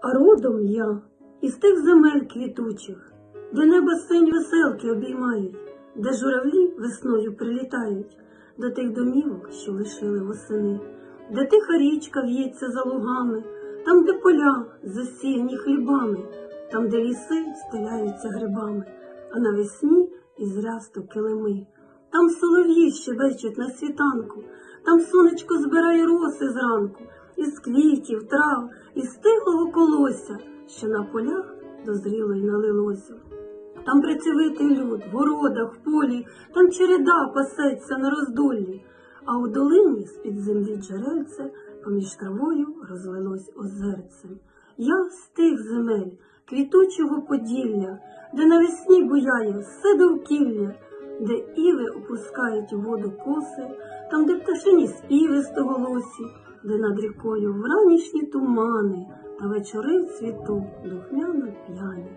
А родом я із тих земель квітучих, де небо синь веселки обіймають, де журавлі весною прилітають, до тих домівок, що лишили восени, де тиха річка в'ється за лугами, там, де поля засіяні хлібами, там, де ліси стеляються грибами, а навесні із рясту килими. Там солов'ї щебечуть на світанку, там сонечко збирає роси зранку, із квітів, трав, із стиглого колося, що на полях дозріло й налилося. Там працьовитий люд, в городах, в полі, там череда пасеться на роздоллі, а у долині з-під землі джерельце поміж травою розлилось озерцем. Я з тих земель, квітучого поділля, де навесні буяє все довкілля, де іви опускають у воду коси, там, де пташині співи стоголосі, де над рікою вранішні тумани, та вечори в цвіту духмяно п'яні.